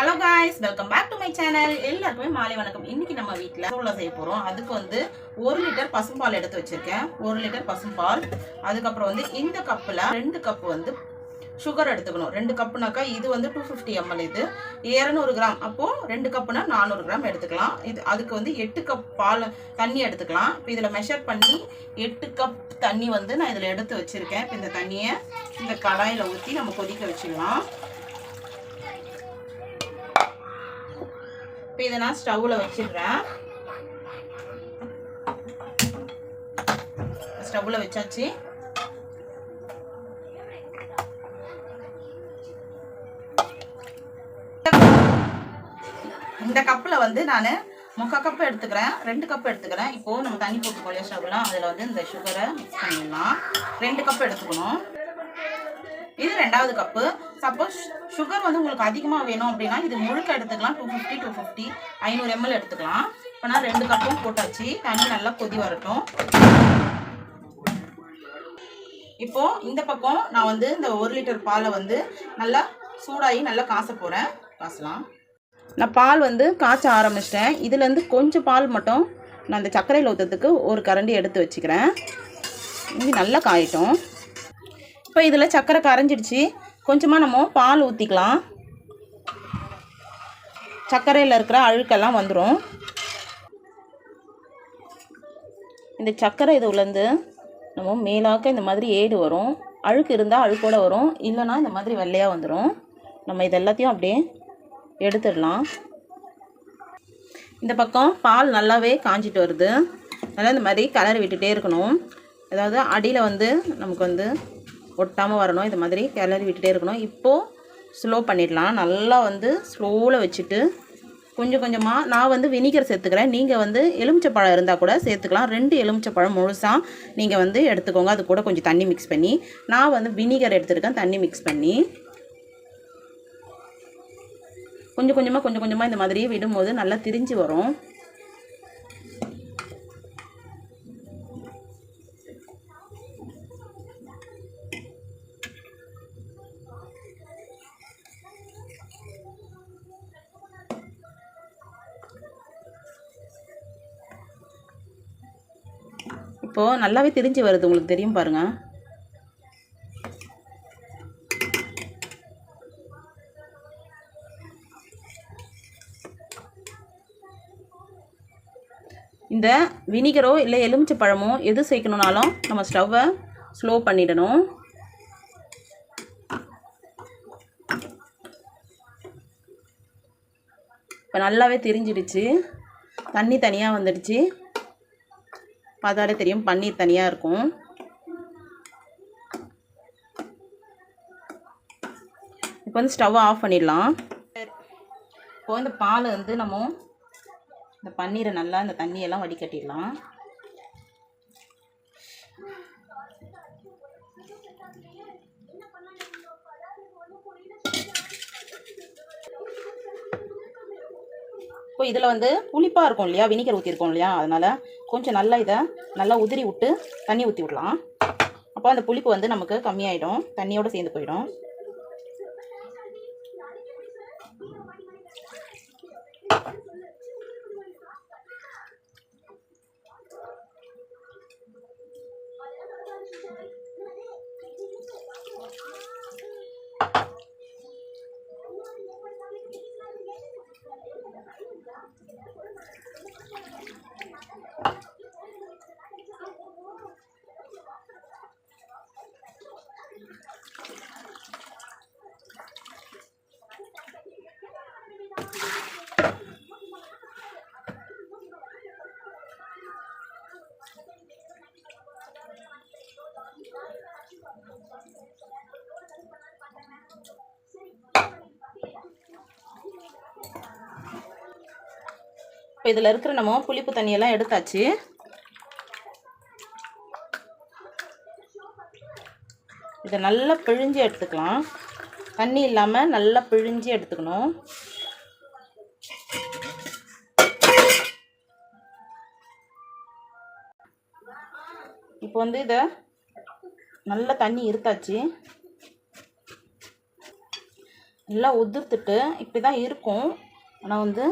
Hello guys welcome back to my channel எல்லாருக்குமே மாலை வணக்கம். இன்னைக்கு நம்ம வீட்டில் சோளம் செய்ய போகிறோம் அதுக்கு வந்து ஒரு லிட்டர் பசும்பால் எடுத்து வச்சிருக்கேன். ஒரு லிட்டர் பசும்பால். அதுக்கப்புறம் வந்து இந்த கப்பில் ரெண்டு கப் வந்து சுகர் எடுத்துக்கணும். ரெண்டு கப்புனாக்கா இது வந்து டூ ஃபிஃப்டி எம்எல் இது. இரநூறு கிராம். அப்போது ரெண்டு கப்புனா நானூறு கிராம் எடுத்துக்கலாம். இது அதுக்கு வந்து எட்டு கப் பால் தண்ணி எடுத்துக்கலாம். இப்போ இதில் மெஷர் பண்ணி எட்டு கப் தண்ணி வந்து நான் இதில் எடுத்து வச்சுருக்கேன். இப்போ இந்த தண்ணியை இந்த கடாயில் ஊற்றி நம்ம கொதிக்க வச்சுக்கலாம் இப்போ இதை நான் ஸ்டவ்வில் வச்சிடுறேன். ஸ்டவ்வில் வச்சாச்சு. இந்த கப்பில் வந்து நான் முக்கால் கப்பு எடுத்துக்கிறேன். ரெண்டு கப் எடுத்துக்கிறேன். இப்போது நம்ம தண்ணி போட்டுக்கோ இல்லையா ஸ்டவ்லாம் அதில் வந்து இந்த சுகரை மிக்ஸ் பண்ணிடலாம். ரெண்டு கப் எடுத்துக்கணும். இது ரெண்டாவது கப்பு. சப்போஸ் சுகர் வந்து உங்களுக்கு அதிகமாக வேணும் அப்படின்னா இது முழுக்க எடுத்துக்கலாம். டூ ஃபிஃப்டி டூ ஃபிஃப்டி ஐநூறு எம்எல் எடுத்துக்கலாம். இப்போ நான் ரெண்டு கப்பும் போட்டாச்சு. தண்ணி நல்லா கொதி வரட்டும். இப்போ இந்த பக்கம் நான் வந்து இந்த ஒரு லிட்டர் பாலை வந்து நல்லா சூடாகி நல்லா காச போகிறேன் காசலாம். நான் பால் வந்து காய்ச்ச ஆரம்பிச்சிட்டேன். இதுலேருந்து கொஞ்சம் பால் மட்டும் நான் அந்த சர்க்கரையில் ஊற்றுறதுக்கு ஒரு கரண்டி எடுத்து வச்சுக்கிறேன். இது நல்லா காயிட்டோம். இப்போ இதில் சர்க்கரை கரைஞ்சிடுச்சு. கொஞ்சமாக நம்ம பால் ஊற்றிக்கலாம் சர்க்கரையில் இருக்கிற அழுக்கெல்லாம் வந்துடும் இந்த சர்க்கரை இதுலேருந்து நம்ம மேலாக்க இந்த மாதிரி ஏடு வரும். அழுக்கு இருந்தால் அழுக்கோட வரும். இல்லைன்னா இந்த மாதிரி வெள்ளையாக வந்துடும் நம்ம இது எல்லாத்தையும் அப்படியே எடுத்துடலாம். இந்த பக்கம் பால் நல்லாவே காஞ்சிட்டு வருது. நல்லா இந்த மாதிரி கலர் விட்டுகிட்டே இருக்கணும். அதாவது அடியில் வந்து நமக்கு வந்து ஒட்டாமல் வரணும். இந்த மாதிரி கிளறி விட்டுட்டே இருக்கணும். இப்போது ஸ்லோ பண்ணிடலாம். நல்லா வந்து ஸ்லோவில் வச்சுட்டு கொஞ்சம் கொஞ்சமாக நான் வந்து வினிகர் சேர்த்துக்கிறேன். நீங்கள் வந்து எலுமிச்சப்பழம் இருந்தால் கூட சேர்த்துக்கலாம். ரெண்டு எலுமிச்சப்பழம் முழுசாக நீங்கள் வந்து எடுத்துக்கோங்க. அது கூட கொஞ்சம் தண்ணி மிக்ஸ் பண்ணி. நான் வந்து வினிகர் எடுத்துருக்கேன். தண்ணி மிக்ஸ் பண்ணி. கொஞ்சம் கொஞ்சமாக கொஞ்சம் கொஞ்சமாக இந்த மாதிரி விடும்போது நல்லா திரிஞ்சு வரும். இப்போது நல்லாவே திரிஞ்சு வருது உங்களுக்கு தெரியும் பாருங்கள் இந்த வினிகரோ இல்லை எலுமிச்சை பழமோ எது சேர்க்கணுனாலும் நம்ம ஸ்டவ்வை ஸ்லோ பண்ணிடணும். இப்போ நல்லாவே தெரிஞ்சிடுச்சு. தண்ணி தனியாக வந்துடுச்சு. பார்த்தாலே தெரியும். பன்னீர் தனியாக இருக்கும். இப்போ வந்து ஸ்டவ் ஆஃப் பண்ணிடலாம். இப்போ இந்த பால் வந்து நம்ம இந்த பன்னீரை நல்லா இந்த தண்ணியெல்லாம் வடிகட்டிடலாம். இப்போ இதில் வந்து புளிப்பாக இருக்கும் இல்லையா? வினிகர் ஊற்றிருக்கோம் இல்லையா? அதனால் கொஞ்சம் நல்லா இதை நல்லா உதிரி விட்டு தண்ணி ஊற்றி விடலாம். அப்போ அந்த புளிப்பு வந்து நமக்கு கம்மியாயிடும். தண்ணியோடு சேர்ந்து போயிடும். இதில் இருக்கிற நம்ம புளிப்பு தண்ணியெல்லாம் எடுத்தாச்சு. இதை நல்லா பிழிஞ்சு எடுத்துக்கலாம். தண்ணி இல்லாமல் நல்லா பிழிஞ்சு எடுத்துக்கணும். இப்போ வந்து இதை நல்லா தண்ணி இருத்தாச்சு. நல்லா உதிர்த்துட்டு இப்படி தான் இருக்கும். ஆனால் வந்து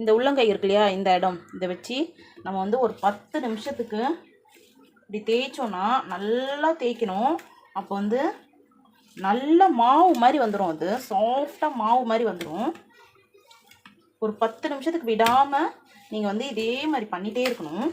இந்த உள்ளங்கை இருக்கு இல்லையா இந்த இடம் இதை வச்சு நம்ம வந்து ஒரு பத்து நிமிஷத்துக்கு இப்படி தேய்ச்சோன்னா நல்லா தேய்க்கணும். அப்போ வந்து நல்ல மாவு மாதிரி வந்துடும் அது. சாஃப்டாக மாவு மாதிரி வந்துடும் ஒரு பத்து நிமிஷத்துக்கு விடாமல் நீங்கள் வந்து இதே மாதிரி பண்ணிகிட்டே இருக்கணும்.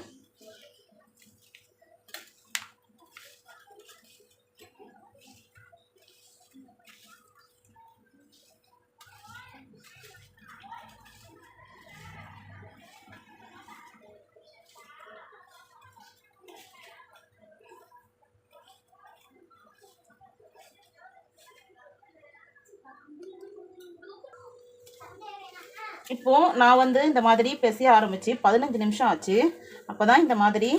இப்போது நான் வந்து இந்த மாதிரி பெசைய ஆரம்பித்து பதினஞ்சு நிமிஷம் ஆச்சு. அப்போ தான் இந்த மாதிரி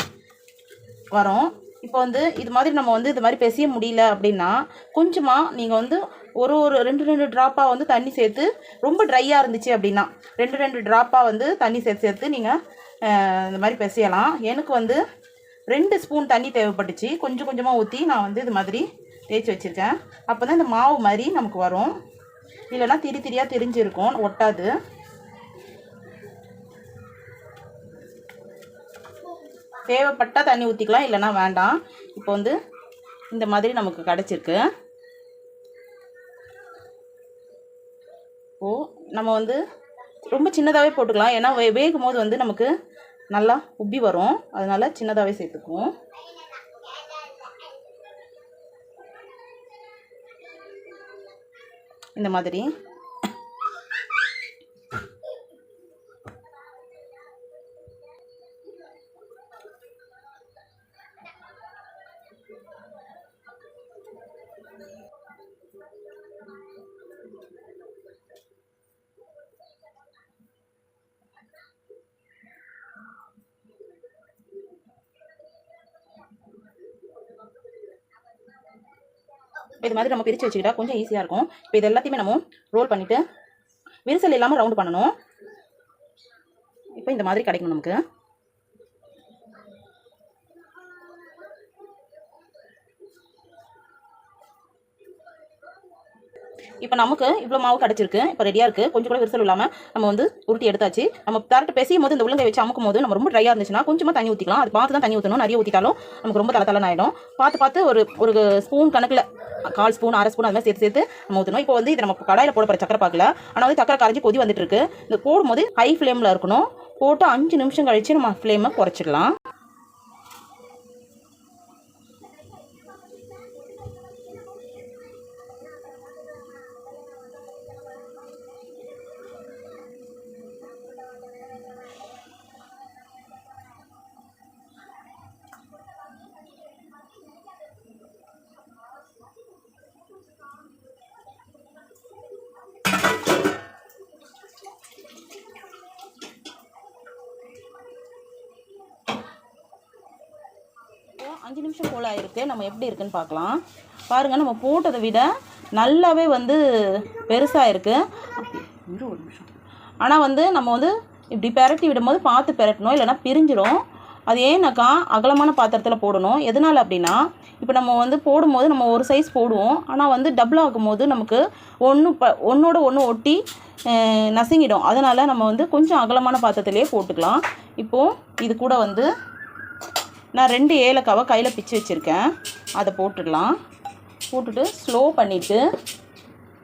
வரும். இப்போ வந்து இது மாதிரி நம்ம வந்து இது மாதிரி பெசிய முடியல அப்படின்னா கொஞ்சமாக நீங்கள் வந்து ஒரு ஒரு ரெண்டு ரெண்டு ட்ராப்பாக வந்து தண்ணி சேர்த்து ரொம்ப ட்ரையாக இருந்துச்சு அப்படின்னா ரெண்டு ரெண்டு ட்ராப்பாக வந்து தண்ணி சேர்த்து சேர்த்து நீங்கள் இந்த மாதிரி பெசையலாம். எனக்கு வந்து ரெண்டு ஸ்பூன் தண்ணி தேவைப்பட்டுச்சு. கொஞ்சம் கொஞ்சமாக ஊற்றி நான் வந்து இது மாதிரி தேய்ச்சி வச்சுருக்கேன். அப்போ தான் இந்த மாவு மாதிரி நமக்கு வரும். இல்லைன்னா திரி திரியாக தெரிஞ்சிருக்கும். ஒட்டாது. தேவைப்பட்டால் தண்ணி ஊற்றிக்கலாம் இல்லைனா வேண்டாம். இப்போ வந்து இந்த மாதிரி நமக்கு கிடச்சிருக்கு. இப்போது நம்ம வந்து ரொம்ப சின்னதாகவே போட்டுக்கலாம். ஏன்னா வே வேகும் போது வந்து நமக்கு நல்லா உப்பி வரும். அதனால் சின்னதாகவே சேர்த்துக்குவோம். இந்த மாதிரி. இது மாதிரி நம்ம பிரித்து வச்சுக்கிட்டா கொஞ்சம் ஈஸியாக இருக்கும். இப்போ இது எல்லாத்தையுமே நம்ம ரோல் பண்ணிவிட்டு விரிசல் இல்லாமல் ரவுண்டு பண்ணணும். இப்போ இந்த மாதிரி கிடைக்கும் நமக்கு. இப்போ நமக்கு இவ்வளோ மாவு கிடச்சிருக்கு இப்போ ரெடியாக இருக்குது கொஞ்சம் கூட விரிசல் இல்லாமல் நம்ம வந்து உருட்டி எடுத்தாச்சு. நம்ம தரட்டு பேசியும் போது இந்த உள்ளங்கை வச்சு அமுக்கும் போது நம்ம ரொம்ப ட்ரையாக இருந்துச்சுன்னா கொஞ்சமாக தண்ணி ஊற்றிக்கலாம் அது பார்த்து தான் தண்ணி ஊற்றணும் நிறைய ஊற்றிட்டாலும் நமக்கு ரொம்ப தலை தலைன்னு ஆகிடும் பார்த்து பார்த்து ஒரு ஒரு ஸ்பூன் கணக்கில் கால் ஸ்பூன் அரை ஸ்பூன் அது மாதிரி சேர்த்து சேர்த்து நம்ம ஊற்றணும் இப்போ வந்து இது நம்ம கடாயில் போட போகிற சக்கரை பார்க்கல. ஆனால் வந்து சக்கரை கரைஞ்சி கொதி வந்துட்டு இருக்கு. இந்த போடும்போது ஹை ஃப்ளேமில் இருக்கணும். போட்டு அஞ்சு நிமிஷம் கழிச்சு நம்ம ஃப்ளேமை குறைச்சிடலாம் அஞ்சு நிமிஷம் போல் ஆயிருக்கு. நம்ம எப்படி இருக்குன்னு பார்க்கலாம். பாருங்கள் நம்ம போட்டதை விட நல்லாவே வந்து பெருசாக இருக்குது ஒரு நிமிஷம். ஆனால் வந்து நம்ம வந்து இப்படி பெரட்டி விடும்போது பார்த்து பெரட்டணும் இல்லைன்னா பிரிஞ்சிடும் அது ஏன்னாக்கா அகலமான பாத்திரத்தில் போடணும். எதனால் அப்படின்னா இப்போ நம்ம வந்து போடும்போது நம்ம ஒரு சைஸ் போடுவோம். ஆனால் வந்து டபுள் ஆகும்போது நமக்கு ஒன்று ப ஒன்றோட ஒன்று ஒட்டி நசுங்கிடும். அதனால் நம்ம வந்து கொஞ்சம் அகலமான பாத்திரத்திலே போட்டுக்கலாம். இப்போது இது கூட வந்து நான் ரெண்டு ஏலக்காவை கையில் பிச்சு வச்சுருக்கேன். அதை போட்டுடலாம். போட்டுட்டு ஸ்லோ பண்ணிவிட்டு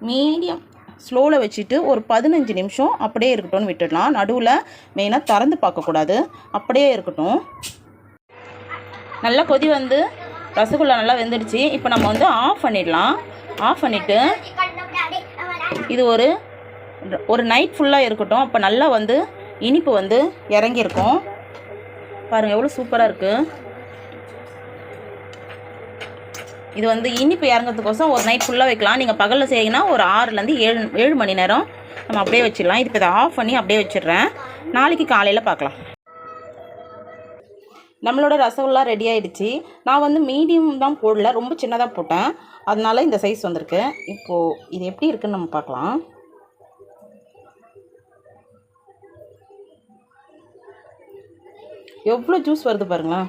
மீடியம் ஸ்லோவில் வச்சுட்டு ஒரு பதினஞ்சு நிமிஷம் அப்படியே இருக்கட்டும்னு விட்டுடலாம். நடுவில் மெயினாக திறந்து பார்க்கக்கூடாது. அப்படியே இருக்கட்டும். நல்லா கொதி வந்து ரசகுல்லா நல்லா வெந்துடுச்சு. இப்போ நம்ம வந்து ஆஃப் பண்ணிடலாம். ஆஃப் பண்ணிவிட்டு இது ஒரு ஒரு நைட் ஃபுல்லாக இருக்கட்டும். அப்போ நல்லா வந்து இனிப்பு வந்து இறங்கியிருக்கும். பாருங்கள் எவ்வளோ சூப்பராக இருக்குது இது வந்து இனிப்பு இறங்கிறதுக்கோசம் ஒரு நைட் ஃபுல்லாக வைக்கலாம். நீங்கள் பகலில் செய்யிங்கன்னா ஒரு ஆறுலேருந்து ஏழு ஏழு மணி நேரம் நம்ம அப்படியே வச்சிடலாம். இப்போ இதை ஆஃப் பண்ணி அப்படியே வச்சிடுறேன். நாளைக்கு காலையில் பார்க்கலாம். நம்மளோட ரசகுல்லா ரெடி ஆகிடுச்சி நான் வந்து மீடியம் தான் போடல ரொம்ப சின்னதாக போட்டேன். அதனால இந்த சைஸ் வந்திருக்கு. இப்போது இது எப்படி இருக்குதுன்னு நம்ம பார்க்கலாம். எவ்வளோ ஜூஸ் வருது பாருங்களேன்.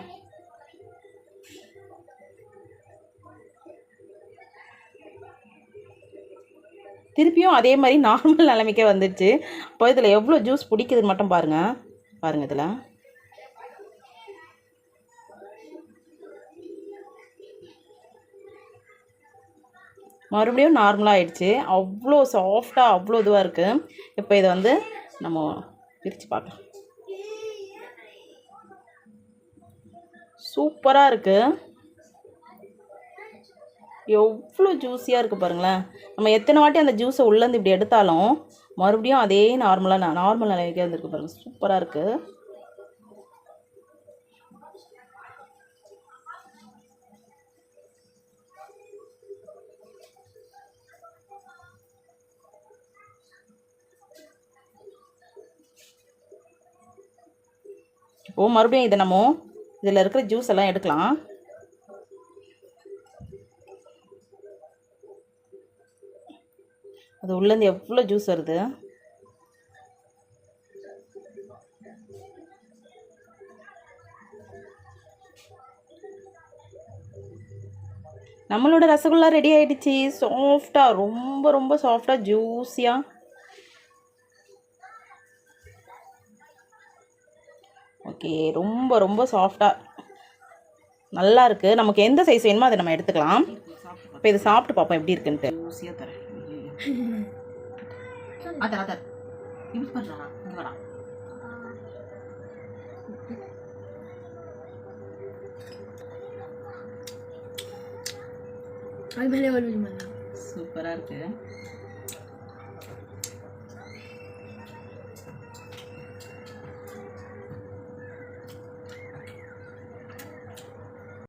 திருப்பியும் அதே மாதிரி நார்மல் நிலைமைக்கே வந்துடுச்சு. இப்போ இதில் எவ்வளோ ஜூஸ் பிடிக்குதுன்னு மட்டும் பாருங்கள் பாருங்கள் இதில். மறுபடியும் நார்மலாக ஆயிடுச்சு. அவ்வளோ சாஃப்டாக அவ்வளோ இதுவாக இருக்குது இப்போ இதை வந்து நம்ம பிரித்து பார்க்கலாம். சூப்பராக இருக்குது எவ்வளோ ஜூஸியாக இருக்குது பாருங்களேன். நம்ம எத்தனை வாட்டி அந்த ஜூஸை உள்ளேருந்து இப்படி எடுத்தாலும் மறுபடியும் அதே நார்மலாக நார்மல் நிலைமைக்கே வந்துருக்கு பாருங்கள் சூப்பராக இருக்குது இப்போ மறுபடியும் இதை நம்ம இதில் இருக்கிற ஜூஸ் எல்லாம் எடுக்கலாம். அது உள்ளேருந்து எவ்வளோ ஜூஸ் வருது? நம்மளோட ரசகுல்லா ரெடி ஆகிடுச்சி சாஃப்டாக ரொம்ப ரொம்ப சாஃப்டாக ஜூஸியாக ஓகே. ரொம்ப ரொம்ப சாஃப்டாக நல்லா இருக்குது நமக்கு எந்த சைஸ் வேணுமோ அதை நம்ம எடுத்துக்கலாம். இப்போ இதை சாப்பிட்டு பார்ப்போம் எப்படி இருக்குன்ட்டு. ஊசியாக தரேன். அதர் அதர் இப்படி பண்ணுறா இங்கே வேணாம் அது மேலே சூப்பராக இருக்குது